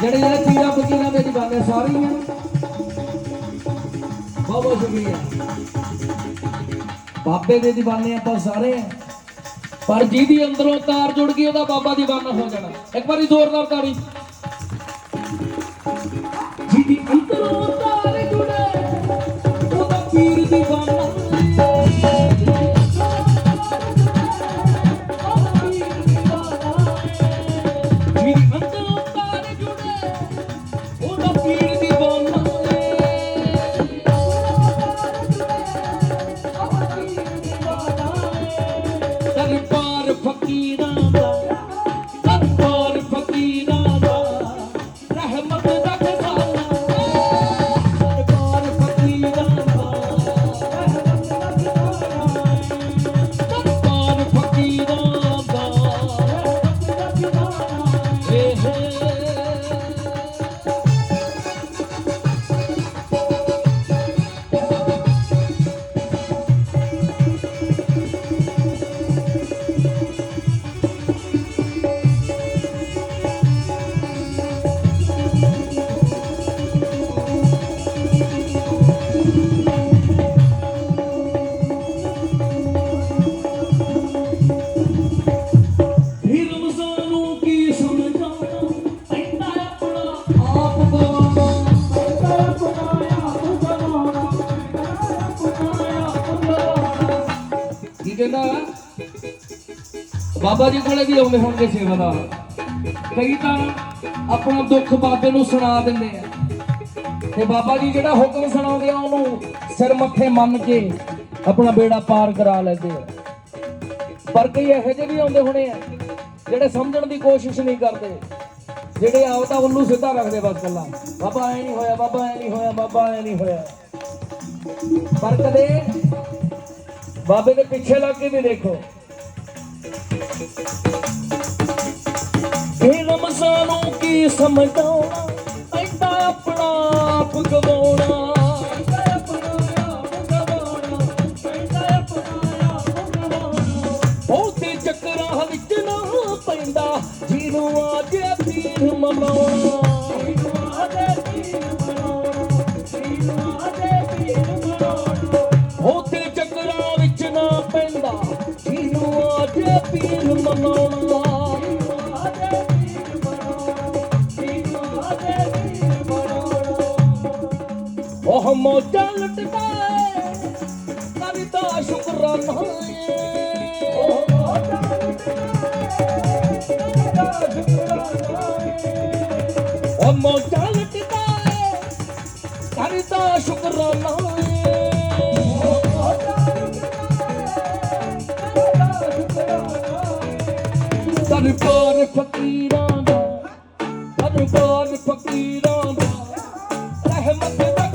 ਜਿਹੜੇ ਜਿਹੜੇ ਪੀਰਾਂ ਫਕੀਰਾਂ ਦੇ ਦੀਵਾਨੇ ਸਾਰੀਆਂ ਬਹੁਤ ਬਹੁਤ ਸ਼ੁਕਰੀਆ। ਬਾਬੇ ਦੇ ਦੀਵਾਨੇ ਆਪਾਂ ਸਾਰੇ ਆ। ਪਰ ਜਿਹਦੀ ਅੰਦਰੋਂ ਤਾਰ ਜੁੜ ਗਈ, ਉਹਦਾ ਬਾਬਾ ਦੀਵਾਨਾ ਹੋ ਜਾਣਾ। ਇੱਕ ਵਾਰੀ ਜ਼ੋਰਦਾਰ ਤਾੜੀ। ਜਿਹਦੀ ਕਹਿੰਦਾ, ਬਾਬਾ ਜੀ ਕੋਲੇ ਵੀ ਆਉਂਦੇ ਹੋਣਗੇ ਸੇਵਾਦਾਰ ਕਈ ਤਾਂ ਆਪਣਾ ਦੁੱਖ ਬਾਬੇ ਨੂੰ ਸੁਣਾ ਦਿੰਦੇ ਆ। ਤੇ ਬਾਬਾ ਜੀ ਜਿਹੜਾ ਹੁਕਮ ਸੁਣਾਉਂਦੇ ਆ, ਉਹਨੂੰ ਸਿਰ ਮੱਥੇ ਮੰਨ ਕੇ ਆਪਣਾ ਬੇੜਾ ਪਾਰ ਕਰਾ ਲੈਂਦੇ ਆ। ਪਰ ਕਈ ਇਹੋ ਜਿਹੇ ਵੀ ਆਉਂਦੇ ਹੋਣੇ ਆ, ਜਿਹੜੇ ਸਮਝਣ ਦੀ ਕੋਸ਼ਿਸ਼ ਨਹੀਂ ਕਰਦੇ। ਜਿਹੜੇ ਆਪਦਾ ਉਹਨੂੰ ਸਿੱਧਾ ਰੱਖਦੇ ਬਸ ਗੱਲਾਂ। ਬਾਬਾ ਐ ਨਹੀਂ ਹੋਇਆ, ਬਾਬਾ ਐ ਨਹੀਂ ਹੋਇਆ, ਬਾਬਾ ਐ ਨਹੀਂ ਹੋਇਆ। ਪਰ ਕਦੇ ਬਾਬੇ ਦੇ ਪਿੱਛੇ ਲੱਗ ਕੇ ਵੀ ਦੇਖੋ। ਇਹ ਰਮਜ਼ਾਨ ਕੀ ਸਮਝਾਉਣਾ ਪੈਂਦਾ ਆਪਣਾ ਆਪ ਗਵਾਉਣਾ। ਪੈਂਦਾ ਚੱਕਰਾਂ ਵਿੱਚ ਨਾ ਪੈਂਦਾ, ਜਿਹਨੂੰ ਆਜੇ ਪੀਰ ਮਨਾਉਣਾ। ਉਹ ਮੋਜਾਂ ਲੁੱਟਦਾ ਏ ਸ਼ੁਕਰਾਨਾ ਏ ਉਹ ਮੋਜਾਂ ਲੁੱਟਦਾ ਉਹ ਮੋਜਾਂ ਲੁੱਟਦਾ ਏ ਸ਼ੁਕਰਾਨਾ ਏ ਦਰਬਾਰ ਫਕੀਰਾਂ ਦਾ ਦਰਬਾਰ ਫਕੀਰਾਂ ਦਾ, ਰਹਿਮਤ ਦਾ